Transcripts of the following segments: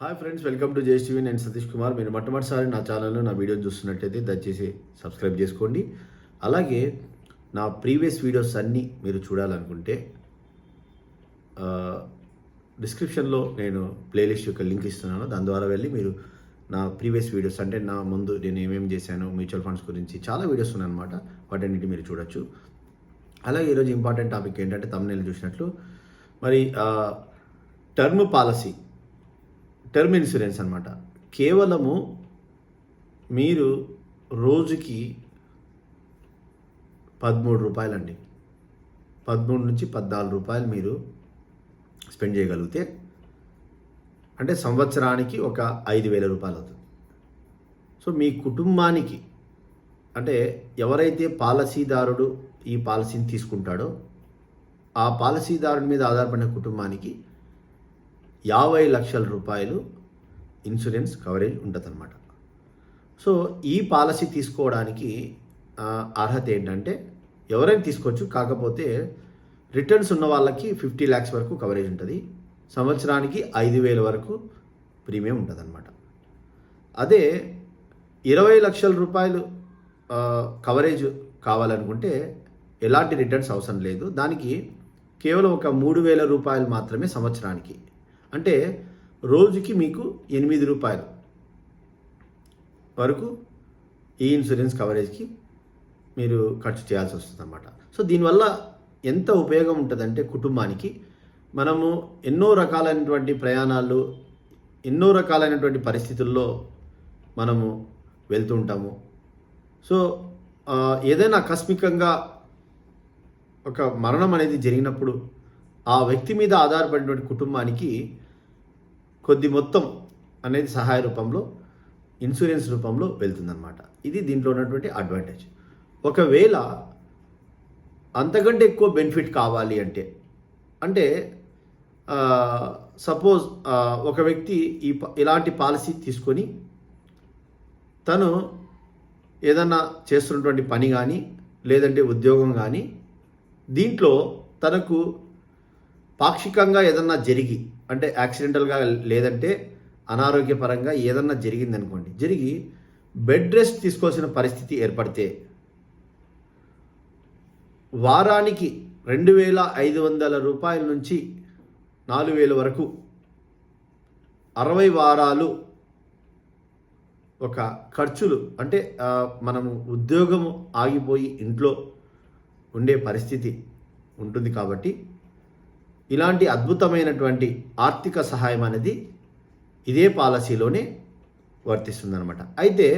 Hi friends welcome to JCV నేను సతీష్ కుమార్ మీరు మొట్టమొదటిసారి నా ఛానల్లో నా వీడియో చూస్తున్నట్టయితే దయచేసి సబ్స్క్రైబ్ చేసుకోండి. అలాగే నా ప్రీవియస్ వీడియోస్ అన్నీ మీరు చూడాలనుకుంటే డిస్క్రిప్షన్లో నేను ప్లేలిస్ట్ యొక్క లింక్ ఇస్తున్నాను. దాని ద్వారా వెళ్ళి మీరు నా ప్రీవియస్ వీడియోస్ అంటే నా ముందు నేను ఏమేమి చేశాను మ్యూచువల్ ఫండ్స్ గురించి చాలా వీడియోస్ ఉన్నాయన్నమాట. వాటన్నిటి మీరు చూడొచ్చు. అలాగే ఈరోజు ఇంపార్టెంట్ టాపిక్ ఏంటంటే తమిళ చూసినట్లు. మరి టర్మ్ పాలసీ టర్మ్ ఇన్సూరెన్స్ అనమాట కేవలము మీరు రోజుకి పదమూడు రూపాయలండి. పదమూడు నుంచి పద్నాలుగు రూపాయలు మీరు స్పెండ్ చేయగలిగితే అంటే సంవత్సరానికి ఒక ఐదు వేల రూపాయలు అవుతుంది. సో మీ కుటుంబానికి అంటే ఎవరైతే పాలసీదారుడు ఈ పాలసీని తీసుకుంటాడో ఆ పాలసీదారుడి మీద ఆధారపడిన కుటుంబానికి యాభై లక్షల రూపాయలు ఇన్సూరెన్స్ కవరేజ్ ఉంటుందన్నమాట. సో ఈ పాలసీ తీసుకోవడానికి అర్హత ఏంటంటే ఎవరైనా తీసుకోవచ్చు కాకపోతే రిటర్న్స్ ఉన్న వాళ్ళకి ఫిఫ్టీ ల్యాక్స్ వరకు కవరేజ్ ఉంటుంది. సంవత్సరానికి ఐదు వేల వరకు ప్రీమియం ఉంటుంది అనమాట అదే ఇరవై లక్షల రూపాయలు కవరేజ్ కావాలనుకుంటే ఎలాంటి రిటర్న్స్ అవసరం లేదు. దానికి కేవలం ఒక మూడు వేల రూపాయలు మాత్రమే సంవత్సరానికి. అంటే రోజుకి మీకు ఎనిమిది రూపాయలు వరకు ఈ ఇన్సూరెన్స్ కవరేజ్కి మీరు ఖర్చు చేయాల్సి వస్తుంది అన్నమాట సో దీనివల్ల ఎంత ఉపయోగం ఉంటుందంటే కుటుంబానికి మనము ఎన్నో రకాలైనటువంటి ప్రయాణాలు ఎన్నో రకాలైనటువంటి పరిస్థితుల్లో మనము వెళ్తూ ఉంటాము. సో ఏదైనా ఆకస్మికంగా ఒక మరణం అనేది జరిగినప్పుడు ఆ వ్యక్తి మీద ఆధారపడినటువంటి కుటుంబానికి కొద్ది మొత్తం అనేది సహాయ రూపంలో ఇన్సూరెన్స్ రూపంలో వెళ్తుందన్నమాట. ఇది దీంట్లో ఉన్నటువంటి అడ్వాంటేజ్. ఒకవేళ అంతకంటే ఎక్కువ బెనిఫిట్ కావాలి అంటే అంటే సపోజ్ ఒక వ్యక్తి ఈ ఇలాంటి పాలసీ తీసుకొని తను ఏదన్నా చేస్తున్నటువంటి పని కానీ లేదంటే ఉద్యోగం కానీ దీంట్లో తనకు పాక్షికంగా ఏదన్నా జరిగి అంటే యాక్సిడెంటల్గా లేదంటే అనారోగ్యపరంగా ఏదన్నా జరిగింది అనుకోండి జరిగి బెడ్ రెస్ట్ తీసుకోవాల్సిన పరిస్థితి ఏర్పడితే వారానికి రెండు వేల ఐదు వందల రూపాయల నుంచి నాలుగు వేల వరకు అరవై వారాలు ఒక ఖర్చులు అంటే మనము ఉద్యోగము ఆగిపోయి ఇంట్లో ఉండే పరిస్థితి ఉంటుంది కాబట్టి ఇలాంటి అద్భుతమైనటువంటి ఆర్థిక సహాయం అనేది ఇదే పాలసీలోనే వర్తిస్తుందనమాట అయితే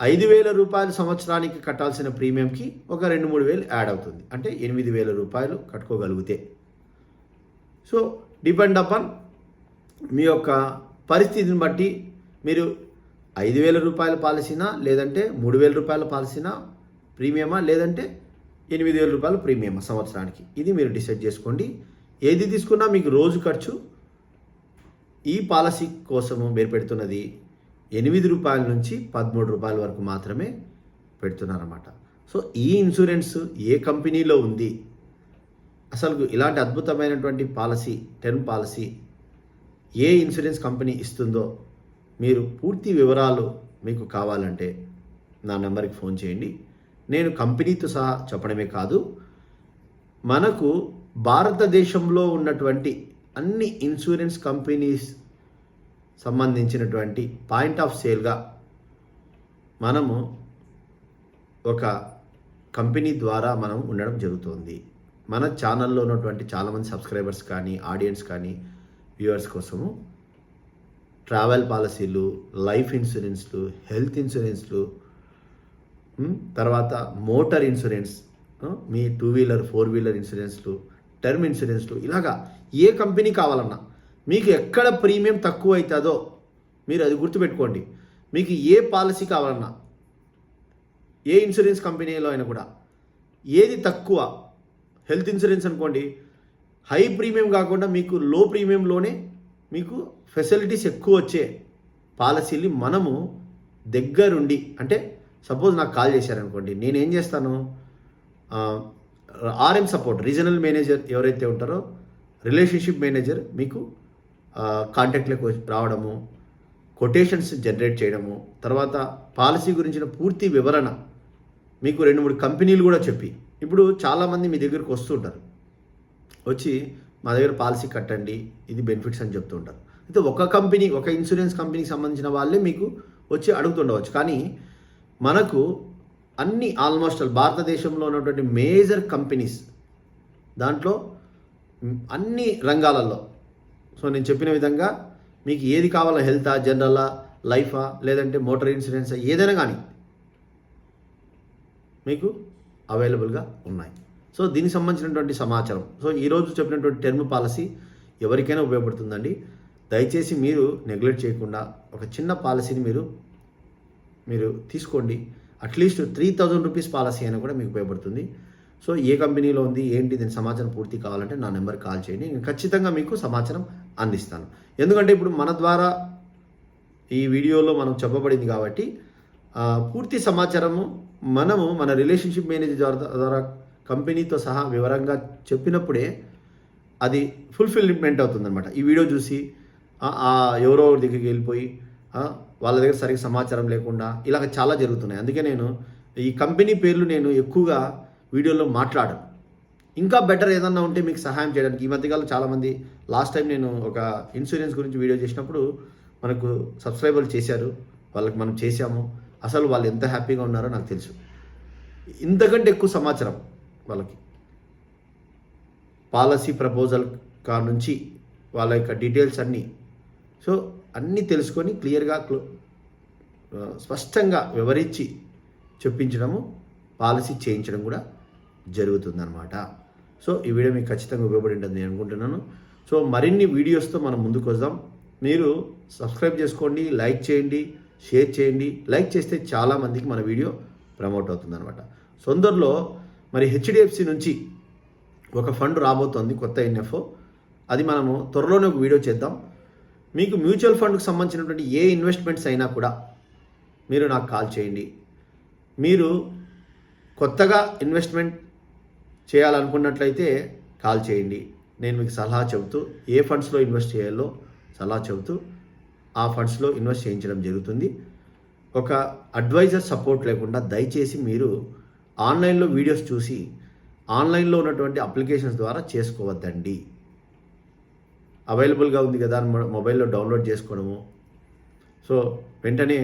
ఐదు వేల రూపాయలు సంవత్సరానికి కట్టాల్సిన ప్రీమియంకి ఒక రెండు మూడు వేలు యాడ్ అవుతుంది. అంటే ఎనిమిది వేల రూపాయలు కట్టుకోగలిగితే. సో డిపెండ్ అపాన్ మీ యొక్క పరిస్థితిని బట్టి మీరు ఐదు వేల రూపాయల పాలసీనా లేదంటే మూడు వేల రూపాయల పాలసీనా ప్రీమియమా లేదంటే ఎనిమిది వేల రూపాయల ప్రీమియమా సంవత్సరానికి? ఇది మీరు డిసైడ్ చేసుకోండి. ఏది తీసుకున్నా మీకు రోజు ఖర్చు. ఈ పాలసీ కోసము మీరు పెడుతున్నది ఎనిమిది రూపాయల నుంచి పదమూడు రూపాయల వరకు మాత్రమే పెడుతున్నారన్నమాట. సో ఈ ఇన్సూరెన్స్ ఏ కంపెనీలో ఉంది? అసలు ఇలాంటి అద్భుతమైనటువంటి పాలసీ టెర్మ్ పాలసీ ఏ ఇన్సూరెన్స్ కంపెనీ ఇస్తుందో మీరు పూర్తి వివరాలు మీకు కావాలంటే నా నెంబర్కి ఫోన్ చేయండి. నేను కంపెనీతో సహా చెప్పడమే కాదు మనకు భారతదేశంలో ఉన్నటువంటి అన్ని ఇన్సూరెన్స్ కంపెనీస్ సంబంధించినటువంటి పాయింట్ ఆఫ్ సేల్గా మనము ఒక కంపెనీ ద్వారా మనం ఉండడం జరుగుతుంది. మన ఛానల్లో ఉన్నటువంటి చాలామంది సబ్స్క్రైబర్స్ కానీ ఆడియన్స్ కానీ వ్యూవర్స్ కోసము ట్రావెల్ పాలసీలు లైఫ్ ఇన్సూరెన్స్లు హెల్త్ ఇన్సూరెన్స్లు తర్వాత మోటార్ ఇన్సూరెన్స్ మీ టూ వీలర్ ఫోర్ వీలర్ ఇన్సూరెన్స్లు టర్మ్ ఇన్సూరెన్స్లు ఇలాగా ఏ కంపెనీ కావాలన్నా మీకు ఎక్కడ ప్రీమియం తక్కువ అవుతుందో మీరు అది గుర్తుపెట్టుకోండి. మీకు ఏ పాలసీ కావాలన్నా ఏ ఇన్సూరెన్స్ కంపెనీలో అయినా కూడా ఏది తక్కువ హెల్త్ ఇన్సూరెన్స్ అనుకోండి హై ప్రీమియం కాకుండా మీకు లో ప్రీమియంలోనే మీకు ఫెసిలిటీస్ ఎక్కువ వచ్చే పాలసీలు మనము దగ్గరుండి అంటే సపోజ్ నాకు కాల్ చేశారనుకోండి నేనేం చేస్తాను? ఆర్ఎం సపోర్ట్ రీజనల్ మేనేజర్ ఎవరైతే ఉంటారో రిలేషన్షిప్ మేనేజర్ మీకు కాంటాక్ట్లకు రావడము కొటేషన్స్ జనరేట్ చేయడము తర్వాత పాలసీ గురించిన పూర్తి వివరణ మీకు రెండు మూడు కంపెనీలు కూడా చెప్పి ఇప్పుడు చాలామంది మీ దగ్గరికి వస్తుంటారు వచ్చి మా దగ్గర పాలసీ కట్టండి ఇది బెనిఫిట్స్ అని చెప్తూ ఉంటారు. అయితే ఒక కంపెనీ ఒక ఇన్సూరెన్స్ కంపెనీకి సంబంధించిన వాళ్ళే మీకు వచ్చి అడుగుతుండవచ్చు. కానీ మనకు అన్ని ఆల్మోస్ట్ భారతదేశంలో ఉన్నటువంటి మేజర్ కంపెనీస్ దాంట్లో అన్ని రంగాలలో. సో నేను చెప్పిన విధంగా మీకు ఏది కావాలో హెల్తా జనరలా లైఫా లేదంటే మోటార్ ఇన్సూరెన్స్ ఏదైనా కానీ మీకు అవైలబుల్గా ఉన్నాయి. సో దీనికి సంబంధించినటువంటి సమాచారం. సో ఈరోజు చెప్పినటువంటి టర్మ్ పాలసీ ఎవరికైనా ఉపయోగపడుతుందండి. దయచేసి మీరు నెగ్లెక్ట్ చేయకుండా ఒక చిన్న పాలసీని మీరు మీరు తీసుకోండి. At least three thousand rupees policy అయినా కూడా మీకు ఉపయోగపడుతుంది. సో ఏ కంపెనీలో ఉంది ఏంటి దీని సమాచారం పూర్తి కావాలంటే నా నెంబర్ కాల్ చేయండి. నేను ఖచ్చితంగా మీకు సమాచారం అందిస్తాను. ఎందుకంటే ఇప్పుడు మన ద్వారా ఈ వీడియోలో మనం చెప్పబడింది కాబట్టి పూర్తి సమాచారము మనము మన రిలేషన్షిప్ మేనేజర్ ద్వారా ద్వారా కంపెనీతో సహా వివరంగా చెప్పినప్పుడే అది ఫుల్ఫిల్మెంట్ అవుతుందన్నమాట. ఈ వీడియో చూసి ఎవరో ఒకరి దగ్గరికి వెళ్ళిపోయి వాళ్ళ దగ్గర సరిగ్గా సమాచారం లేకుండా ఇలాగ చాలా జరుగుతున్నాయి. అందుకే నేను ఈ కంపెనీ పేర్లు నేను ఎక్కువగా వీడియోలో మాట్లాడను. ఇంకా బెటర్ ఏదన్నా ఉంటే మీకు సహాయం చేయడానికి. ఈ మధ్యకాలం చాలామంది లాస్ట్ టైం నేను ఒక ఇన్సూరెన్స్ గురించి వీడియో చేసినప్పుడు మనకు సబ్స్క్రైబర్లు చేశారు. వాళ్ళకి మనం చేశాము. అసలు వాళ్ళు ఎంత హ్యాపీగా ఉన్నారో నాకు తెలుసు. ఇంతకంటే ఎక్కువ సమాచారం వాళ్ళకి. పాలసీ ప్రపోజల్ కా నుంచి వాళ్ళ యొక్క డీటెయిల్స్ అన్నీ. సో అన్నీ తెలుసుకొని క్లియర్గా క్లో స్పష్టంగా వివరించి చెప్పించడము పాలసీ చేయించడం కూడా జరుగుతుందన్నమాట. సో ఈ వీడియో మీకు ఖచ్చితంగా ఉపయోగపడి ఉంటుంది నేను అనుకుంటున్నాను. సో మరిన్ని వీడియోస్తో మనం ముందుకు వద్దాం. మీరు సబ్స్క్రైబ్ చేసుకోండి లైక్ చేయండి షేర్ చేయండి. లైక్ చేస్తే చాలామందికి మన వీడియో ప్రమోట్ అవుతుందన్నమాట. సొందరలో మరి హెచ్డిఎఫ్సి నుంచి ఒక ఫండ్ రాబోతోంది కొత్త ఎన్ఎఫ్ఓ. అది మనము త్వరలోనే ఒక వీడియో చేద్దాం. మీకు మ్యూచువల్ ఫండ్కి సంబంధించినటువంటి ఏ ఇన్వెస్ట్మెంట్స్ అయినా కూడా మీరు నాకు కాల్ చేయండి. మీరు కొత్తగా ఇన్వెస్ట్మెంట్ చేయాలనుకున్నట్లయితే కాల్ చేయండి. నేను మీకు సలహా చెబుతూ ఏ ఫండ్స్లో ఇన్వెస్ట్ చేయాలో సలహా చెబుతూ ఆ ఫండ్స్లో ఇన్వెస్ట్ చేయించడం జరుగుతుంది. ఒక అడ్వైజర్ సపోర్ట్ లేకుండా దయచేసి మీరు ఆన్లైన్లో వీడియోస్ చూసి ఆన్లైన్లో ఉన్నటువంటి అప్లికేషన్స్ ద్వారా చేసుకోవద్దండి. అవైలబుల్గా ఉంది కదా అని మొబైల్లో డౌన్లోడ్ చేసుకోవడము. సో వెంటనే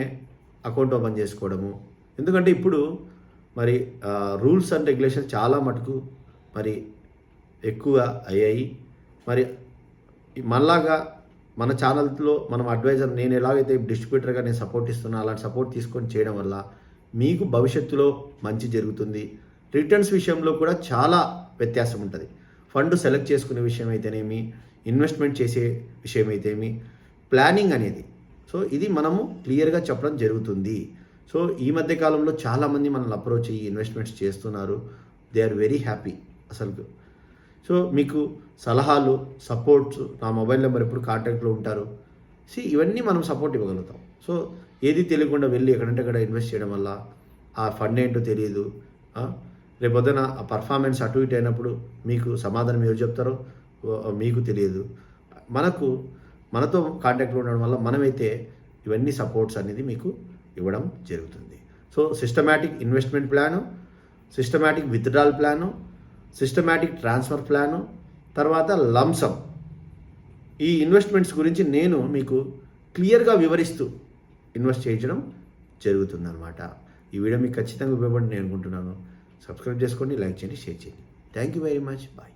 అకౌంట్ ఓపెన్ చేసుకోవడము. ఎందుకంటే ఇప్పుడు మరి రూల్స్ అండ్ రెగ్యులేషన్స్ చాలా మటుకు మరి ఎక్కువ అయ్యాయి. మరి మళ్ళాగా మన ఛానల్స్లో మనం అడ్వైజర్ నేను ఎలాగైతే డిస్ట్రిబ్యూటర్గా నేను సపోర్ట్ ఇస్తున్నా అలాంటి సపోర్ట్ తీసుకొని చేయడం వల్ల మీకు భవిష్యత్తులో మంచి జరుగుతుంది. రిటర్న్స్ విషయంలో కూడా చాలా వ్యత్యాసం ఉంటుంది. ఫండ్ సెలెక్ట్ చేసుకునే విషయం అయితేనేమి ఇన్వెస్ట్మెంట్ చేసే విషయం అయితేమి ప్లానింగ్ అనేది. సో ఇది మనము క్లియర్గా చెప్పడం జరుగుతుంది. సో ఈ మధ్య కాలంలో చాలామంది మనల్ని అప్రోచ్ అయ్యి ఇన్వెస్ట్మెంట్స్ చేస్తున్నారు. దే ఆర్ వెరీ హ్యాపీ అసలు. సో మీకు సలహాలు సపోర్ట్స్ నా మొబైల్ నెంబర్ ఎప్పుడు కాంటాక్ట్లో ఉంటారు? సి ఇవన్నీ మనం సపోర్ట్ ఇవ్వగలుగుతాం. సో ఏది తెలియకుండా వెళ్ళి ఎక్కడంటే అక్కడ ఇన్వెస్ట్ చేయడం వల్ల ఆ ఫండ్ ఏంటో తెలియదు రేపొద్దున ఆ పర్ఫార్మెన్స్ అటు ఇటు అయినప్పుడు మీకు సమాధానం ఎవరు చెప్తారో మీకు తెలియదు. మనకు మనతో కాంటాక్ట్లో ఉండడం వల్ల మనమైతే ఇవన్నీ సపోర్ట్స్ అనేది మీకు ఇవ్వడం జరుగుతుంది. So systematic investment plan systematic withdrawal plan systematic transfer plan తర్వాత లంసమ్ ఈ ఇన్వెస్ట్మెంట్స్ గురించి నేను మీకు క్లియర్గా వివరిస్తూ ఇన్వెస్ట్ చేయించడం జరుగుతుందన్నమాట. ఈ వీడియో మీకు ఖచ్చితంగా ఉపయోగపడి నేను అనుకుంటున్నాను. సబ్స్క్రైబ్ చేసుకోండి లైక్ చేయండి షేర్ చేయండి. Thank you very much bye